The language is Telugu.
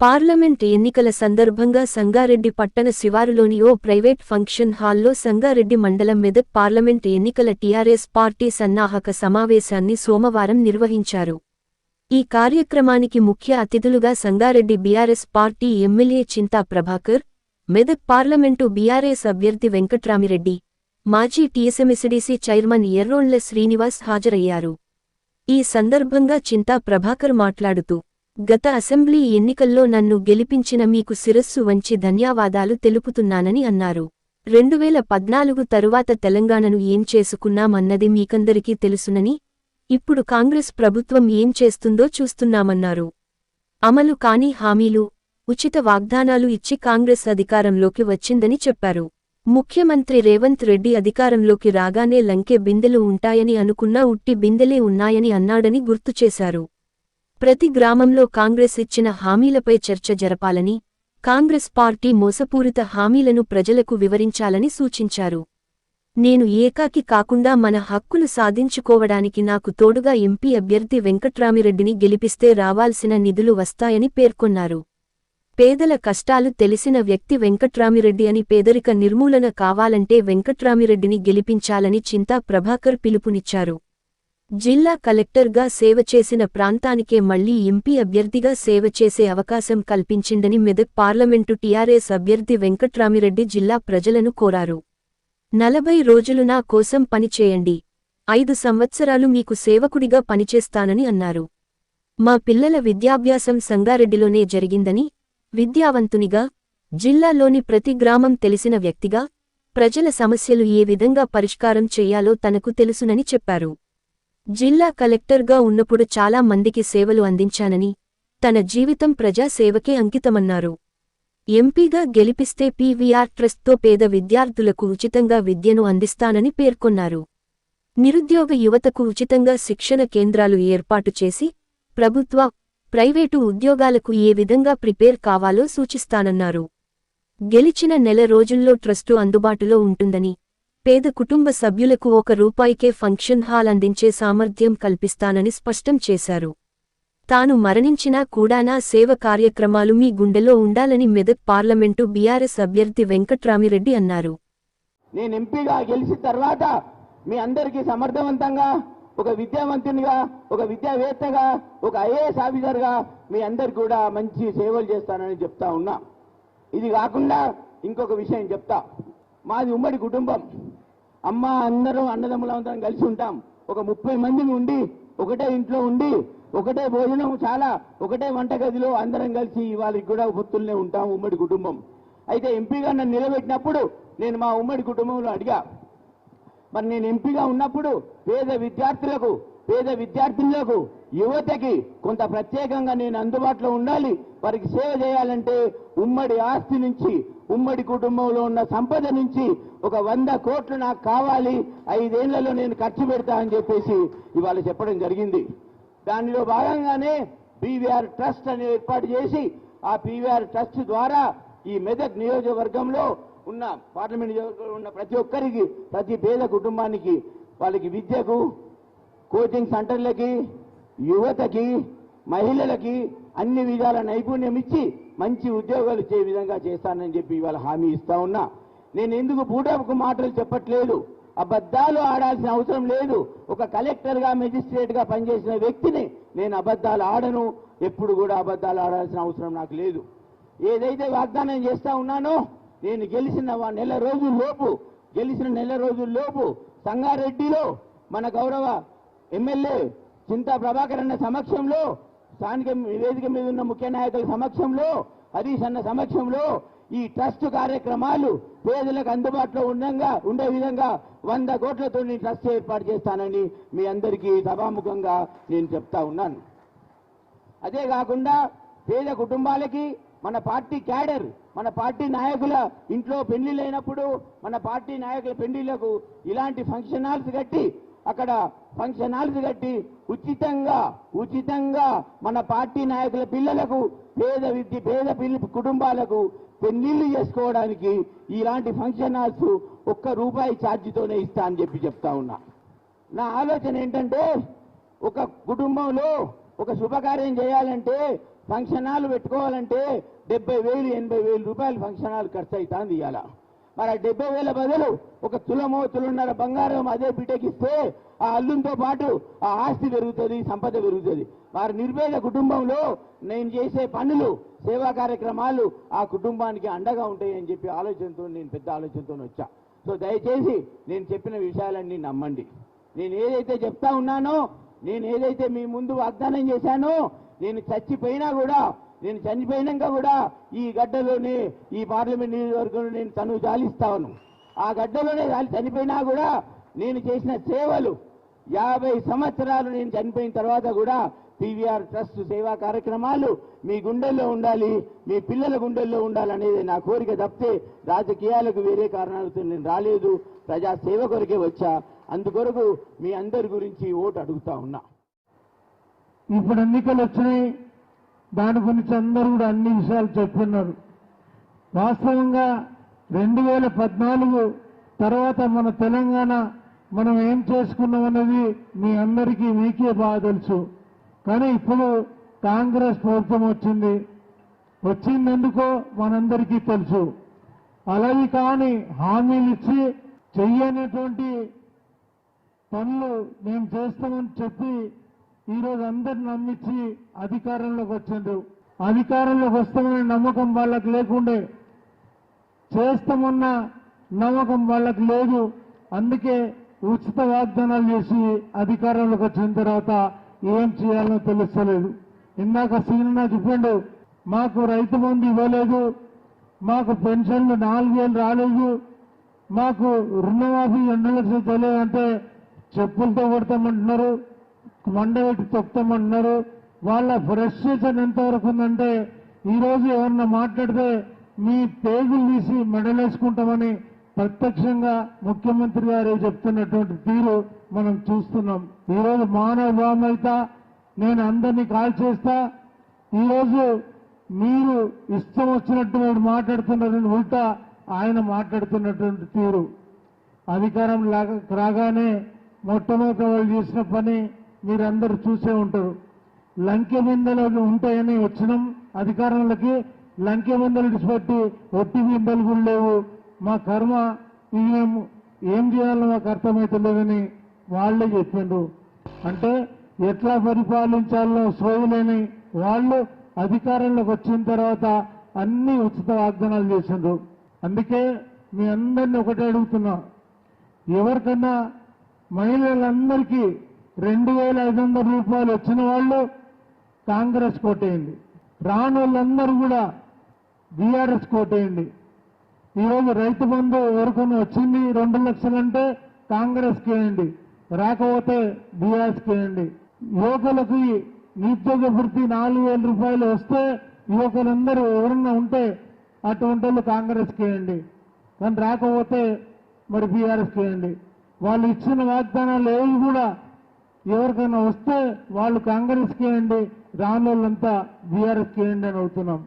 పార్లమెంట్ ఎన్నికల సందర్భంగా సంగారెడ్డి పట్టణ శివారులోని ఓ ప్రైవేట్ ఫంక్షన్ హాల్లో సంగారెడ్డి మండలం మెదక్ పార్లమెంట్ ఎన్నికల టీఆర్ఎస్ పార్టీ సన్నాహక సమావేశాన్ని సోమవారం నిర్వహించారు. ఈ కార్యక్రమానికి ముఖ్య అతిథులుగా Sangareddy BRS party MLA Chinta Prabhakar Medak parliament BRS అభ్యర్థి వెంకట్రామిరెడ్డి మాజీ టీఎస్ఎంఎస్డీసీ చైర్మన్ ఎర్రోళ్ళ శ్రీనివాస్ హాజరయ్యారు. ఈ సందర్భంగా చింతా ప్రభాకర్ మాట్లాడుతూ గత అసెంబ్లీ ఎన్నికల్లో నన్ను గెలిపించిన మీకు శిరస్సు వంచి ధన్యవాదాలు తెలుపుతున్నానని అన్నారు. రెండువేల పద్నాలుగు తరువాత తెలంగాణను ఏం చేసుకున్నామన్నది మీకందరికీ తెలుసునని ఇప్పుడు కాంగ్రెస్ ప్రభుత్వం ఏం చేస్తుందో చూస్తున్నామన్నారు. అమలు కాని హామీలు ఉచిత వాగ్దానాలు ఇచ్చి కాంగ్రెస్ అధికారంలోకి వచ్చిందని చెప్పారు. ముఖ్యమంత్రి రేవంత్ రెడ్డి అధికారంలోకి రాగానే లంకే బిందెలు ఉంటాయని అనుకున్నా ఉట్టి బిందెలే ఉన్నాయని అన్నాడని గుర్తుచేశారు ప్రతి గ్రామంలో కాంగ్రెస్ ఇచ్చిన హామీలపై చర్చ జరపాలని కాంగ్రెస్ పార్టీ మోసపూరిత హామీలను ప్రజలకు వివరించాలని సూచించారు. నేను ఏకాకి కాకుండా మన హక్కులు సాధించుకోవడానికి నాకు తోడుగా ఎంపీ అభ్యర్థి వెంకట్రామిరెడ్డిని గెలిపిస్తే రావాల్సిన నిధులు వస్తాయని పేర్కొన్నారు. పేదల కష్టాలు తెలిసిన వ్యక్తి వెంకట్రామిరెడ్డి అని పేదరిక నిర్మూలన కావాలంటే వెంకట్రామిరెడ్డిని గెలిపించాలని చింతా ప్రభాకర్ పిలుపునిచ్చారు. జిల్లా కలెక్టర్గా సేవ చేసిన ప్రాంతానికే మళ్ళీ ఎంపీ అభ్యర్థిగా సేవ చేసే అవకాశం కల్పించిందని మెదక్ పార్లమెంటు టీఆర్ఎస్ అభ్యర్థి వెంకట్రామిరెడ్డి జిల్లా ప్రజలను కోరారు. నలభై రోజులు నా కోసం పనిచేయండి ఐదు సంవత్సరాలు మీకు సేవకుడిగా పనిచేస్తానని అన్నారు. మా పిల్లల విద్యాభ్యాసం సంగారెడ్డిలోనే జరిగిందని విద్యావంతునిగా జిల్లాలోని ప్రతి గ్రామం తెలిసిన వ్యక్తిగా ప్రజల సమస్యలు ఏ విధంగా పరిష్కారం చేయాలో తనకు తెలుసునని చెప్పారు. జిల్లా కలెక్టర్గా ఉన్నప్పుడు చాలా మందికి సేవలు అందించానని తన జీవితం ప్రజాసేవకే అంకితమన్నారు. ఎంపీగా గెలిపిస్తే పీవీఆర్ ట్రస్ట్తో పేద విద్యార్థులకు ఉచితంగా విద్యను అందిస్తానని పేర్కొన్నారు. నిరుద్యోగ యువతకు ఉచితంగా శిక్షణ కేంద్రాలు ఏర్పాటు చేసి ప్రభుత్వ ప్రైవేటు ఉద్యోగాలకు ఏ విధంగా ప్రిపేర్ కావాలో సూచిస్తానన్నారు. గెలిచిన నెల రోజుల్లో ట్రస్టు అందుబాటులో ఉంటుందని పేద కుటుంబ సభ్యులకు ఒక రూపాయికే ఫంక్షన్ హాల్ అందించే సామర్థ్యం కల్పిస్తానని స్పష్టం చేశారు. తాను మరణించినా కూడా నా సేవ కార్యక్రమాలు మీ గుండెలో ఉండాలని మెదక్ పార్లమెంటు బీఆర్ఎస్ అభ్యర్థి వెంకట్రామిరెడ్డి అన్నారు. నేను ఎంపీగా గెలిచిన తర్వాత మీ అందరికీ సమర్థవంతంగా ఒక విద్యావంతునిగా ఒక విద్యావేత్తగా ఒక ఐఏఎస్ ఆఫీసర్గా మీ అందరు కూడా మంచి సేవలు చేస్తానని చెప్తా ఉన్నా. ఇది కాకుండా ఇంకొక విషయం చెప్తా. మాది ఉమ్మడి కుటుంబం. అమ్మ అందరూ అన్నదమ్ములందరం కలిసి ఉంటాం. ఒక ముప్పై మంది ఉండి ఒకటే ఇంట్లో ఉండి ఒకటే భోజనం చాలా ఒకటే వంటగదిలో అందరం కలిసి వాళ్ళకి కూడా పొత్తుల్నే ఉంటాం ఉమ్మడి కుటుంబం. అయితే ఎంపీగా నన్ను నిలబెట్టినప్పుడు నేను మా ఉమ్మడి కుటుంబంలో అడిగా మరి నేను ఎంపీగా ఉన్నప్పుడు పేద విద్యార్థులకు పేద విద్యార్థులకు యువతకి కొంత ప్రత్యేకంగా నేను అందుబాటులో ఉండాలి. వారికి సేవ చేయాలంటే ఉమ్మడి ఆస్తి నుంచి ఉమ్మడి కుటుంబంలో ఉన్న సంపద నుంచి ఒక వంద కోట్లు నాకు కావాలి. ఐదేళ్ళలో నేను ఖర్చు పెడతా అని చెప్పేసి ఇవాళ చెప్పడం జరిగింది. దానిలో భాగంగానే పీవీఆర్ ట్రస్ట్ అని ఏర్పాటు చేసి ఆ పీవీఆర్ ట్రస్ట్ ద్వారా ఈ మెదక్ నియోజకవర్గంలో ఉన్న పార్లమెంట్ నియోజకవర్గంలో ఉన్న ప్రతి ఒక్కరికి ప్రతి పేద కుటుంబానికి వాళ్ళకి విద్యకు కోచింగ్ సెంటర్లకి యువతకి మహిళలకి అన్ని విధాల నైపుణ్యం ఇచ్చి మంచి ఉద్యోగాలు ఇచ్చే విధంగా చేస్తానని చెప్పి ఇవాళ హామీ ఇస్తా ఉన్నా. నేను ఎందుకు పూటకు మాటలు చెప్పట్లేదు? అబద్ధాలు ఆడాల్సిన అవసరం లేదు. ఒక కలెక్టర్గా మెజిస్ట్రేట్గా పనిచేసిన వ్యక్తిని నేను అబద్ధాలు ఆడను. ఎప్పుడు కూడా అబద్ధాలు ఆడాల్సిన అవసరం నాకు లేదు. ఏదైతే వాగ్దానం చేస్తా ఉన్నానో నేను గెలిచిన నెల రోజుల లోపు గెలిచిన నెల రోజుల లోపు సంగారెడ్డిలో మన గౌరవ ఎమ్మెల్యే చింతా ప్రభాకర్ అన్న సమక్షంలో స్థానిక వేదిక మీద ఉన్న ముఖ్య నాయకుల సమక్షంలో హరీష్ అన్న సమక్షంలో ఈ ట్రస్ట్ కార్యక్రమాలు పేదలకు అందుబాటులో ఉండగా ఉండే విధంగా వంద కోట్లతో నేను ట్రస్ట్ ఏర్పాటు చేస్తానని మీ అందరికీ సభాముఖంగా నేను చెప్తా ఉన్నాను. అదే కాకుండా పేద కుటుంబాలకి మన పార్టీ క్యాడర్ మన పార్టీ నాయకుల ఇంట్లో పెళ్ళిళ్ళైనప్పుడు మన పార్టీ నాయకుల పెళ్ళిళ్ళకు ఇలాంటి ఫంక్షన్ హాల్స్ కట్టి అక్కడ ఫంక్షన్ హాల్స్ కట్టి ఉచితంగా ఉచితంగా మన పార్టీ నాయకుల పిల్లలకు పేద విద్య పేద పిల్ల కుటుంబాలకు పెళ్ళిళ్ళు చేసుకోవడానికి ఇలాంటి ఫంక్షన్ హాల్స్ ఒక్క రూపాయి ఛార్జీతోనే ఇస్తా అని చెప్పి చెప్తా ఉన్నా. నా ఆలోచన ఏంటంటే ఒక కుటుంబంలో ఒక శుభకార్యం చేయాలంటే ఫంక్షన్ హాల్ పెట్టుకోవాలంటే డెబ్బై వేలు ఎనభై వేలు రూపాయలు ఫంక్షన్ హాల్ ఖర్చు అవుతుంది ఇవాళ మరి ఆ డెబ్బై వేల బదులు ఒక తులమో తులున్నర బంగారం అదే బిడ్డకిస్తే ఆ అల్లుంతో పాటు ఆ ఆస్తి పెరుగుతుంది సంపద పెరుగుతుంది. వారి నిర్భేద కుటుంబంలో నేను చేసే పనులు సేవా కార్యక్రమాలు ఆ కుటుంబానికి అండగా ఉంటాయని చెప్పి ఆలోచనతో నేను పెద్ద ఆలోచనతో వచ్చా. సో దయచేసి నేను చెప్పిన విషయాలన్నీ నమ్మండి. నేను ఏదైతే చెప్తా ఉన్నానో నేను ఏదైతే మీ ముందు వాగ్దానం చేశానో నేను చచ్చిపోయినా కూడా నేను చనిపోయినాక కూడా ఈ గడ్డలోనే ఈ పార్లమెంట్ నియోజకవర్గంలో నేను తను జాలిస్తాను ఆ గడ్డలోనే జాలి- చనిపోయినా కూడా నేను చేసిన సేవలు యాభై సంవత్సరాలు నేను చనిపోయిన తర్వాత కూడా పీవీఆర్ ట్రస్ట్ సేవా కార్యక్రమాలు మీ గుండెల్లో ఉండాలి మీ పిల్లల గుండెల్లో ఉండాలనేది నా కోరిక తప్పితే రాజకీయాలకు వేరే కారణాలతో నేను రాలేదు ప్రజా సేవ కొరకే వచ్చా. అందుకొరకు మీ అందరి గురించి ఓటు అడుగుతా ఉన్నా. ఇప్పుడు ఎన్నికలు వచ్చినాయి. దాని గురించి అందరూ కూడా అన్ని విషయాలు చెప్తున్నారు వాస్తవంగా రెండు వేల పద్నాలుగు తర్వాత మన తెలంగాణ మనం ఏం చేసుకున్నాం అనేది మీ అందరికీ మీకే బాగా తెలుసు. కానీ ఇప్పుడు కాంగ్రెస్ ప్రభుత్వం వచ్చింది. వచ్చిందెందుకో మనందరికీ తెలుసు. అలాగే కానీ హామీలు ఇచ్చి చెయ్యనటువంటి పనులు మేము చేస్తామని చెప్పి ఈరోజు అందరు నమ్మించి అధికారంలోకి వచ్చిండ్రు. అధికారంలోకి వస్తామనే నమ్మకం వాళ్ళకి లేకుండే చేస్తామన్న నమ్మకం వాళ్ళకి లేదు. అందుకే ఉచిత వాగ్దానాలు చేసి అధికారంలోకి వచ్చిన తర్వాత ఏం చేయాలో తెలుస్తలేదు. ఇందాక సీనియర్ చెప్పండు మాకు రైతు బంధు ఇవ్వలేదు మాకు పెన్షన్లు నాలుగు వేలు రాలేదు మాకు రుణమాఫీ ఎండ లక్షలు తెలియదంటే చెప్పులతో కొడతామంటున్నారు. మండలికి తొక్కుతామంటున్నారు వాళ్ళ ఫ్రస్ట్రేషన్ ఎంతవరకు ఉందంటే ఈరోజు రోజు ఎవరన్నా మాట్లాడితే మీ పేగులు తీసి మెడలేసుకుంటామని ప్రత్యక్షంగా ముఖ్యమంత్రి గారు చెప్తున్నటువంటి తీరు మనం చూస్తున్నాం. ఈ రోజు మానవ భావమైత నేను అందరినీ కాల్ చేస్తా ఈరోజు మీరు ఇష్టం వచ్చినట్టు మీరు మాట్లాడుతున్నటువంటి ఉల్టా ఆయన మాట్లాడుతున్నటువంటి తీరు. అధికారం లాగా రాగానే మొట్టమొదటి వాళ్ళు చేసిన పని మీరందరూ చూసే ఉంటారు. లంకె బిందెలు ఉంటాయని వచ్చినాం అధికారంలోకి. లంకె బిందెలు విడిచిపెట్టి ఒట్టి బిందెలు కూడా లేవు. మా కర్మ ఇవేం ఏం చేయాలో మాకు అర్థమవుతలేదని వాళ్ళే చెప్పిండ్రు అంటే ఎట్లా పరిపాలించాలో సోయలేని వాళ్ళు అధికారంలోకి వచ్చిన తర్వాత అన్ని ఉచిత వాగ్దానాలు చేసిండ్రు అందుకే మీ అందరినీ ఒకటే అడుగుతున్నా. ఎవరికన్నా మహిళలందరికీ రెండు వేల ఐదు వందల రూపాయలు వచ్చిన వాళ్ళు కాంగ్రెస్ కోటేయండి. రాని వాళ్ళందరూ కూడా బీఆర్ఎస్ కోటేయండి. ఈరోజు రైతు బంధు ఎవరికైనా వచ్చింది రెండు లక్షలంటే కాంగ్రెస్కి వేయండి. రాకపోతే బీఆర్ఎస్కి వేయండి. యువకులకి నిరుద్యోగ వృత్తి నాలుగు వేల రూపాయలు వస్తే యువకులందరూ ఎవరన్నా ఉంటే అటువంటి వాళ్ళు కాంగ్రెస్కి వేయండి. కానీ రాకపోతే మరి బీఆర్ఎస్కి వేయండి. వాళ్ళు ఇచ్చిన వాగ్దానాలు ఏవి కూడా ఎవరికైనా వస్తే వాళ్ళు కాంగ్రెస్కి వేయండి రాని వాళ్ళంతా బీఆర్ఎస్కి వేయండి అని అవుతున్నాం.